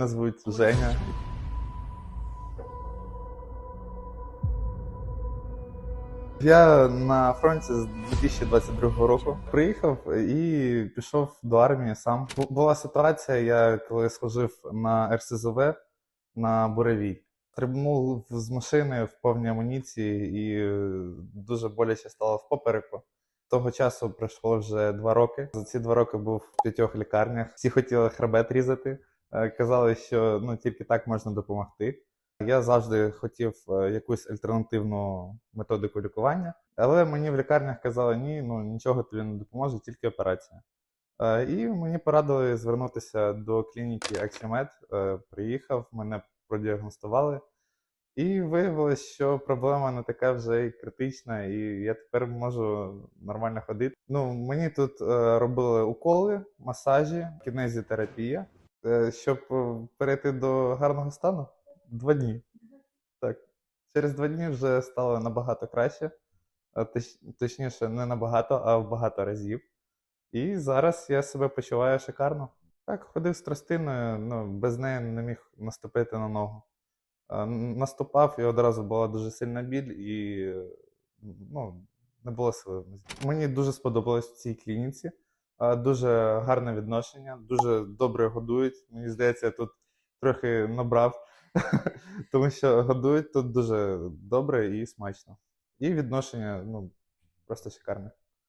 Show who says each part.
Speaker 1: Мене звуть Женя. Я на фронті з 2022 року приїхав і пішов до армії сам. Була ситуація, я коли служив на РСЗВ на Буревій. Стрибнув з машини в повній амуніції і дуже боляче стало в попереку. Того часу пройшло вже два роки. За ці два роки був в п'ятьох лікарнях. Всі хотіли хребет різати. Е, Казали, що ну тільки так можна допомогти. Я завжди хотів е, якусь альтернативну методику лікування, але мені в лікарнях казали, ні, ну нічого тобі не допоможе, тільки операція. Е, І мені порадили звернутися до клініки Аксіомед. Приїхав, мене продіагностували. І виявилось, що проблема не така вже і критична, і я тепер можу нормально ходити. Ну, мені тут робили уколи, масажі, кінезітерапія. Е, щоб е, перейти до гарного стану, два дні. Так. Через два дні вже стало набагато краще. Е, точ- точніше, не набагато, а в багато разів. І зараз я себе почуваю шикарно. Так, ходив з тростиною, ну, без неї не міг наступити на ногу. Наступав і одразу була дуже сильна біль, і ну, не було сили. Мені дуже сподобалось в цій клініці. Дуже гарне відношення, дуже добре годують. Мені здається, я тут трохи набрав, тому що годують тут дуже добре і смачно. І відношення ну, просто шикарне.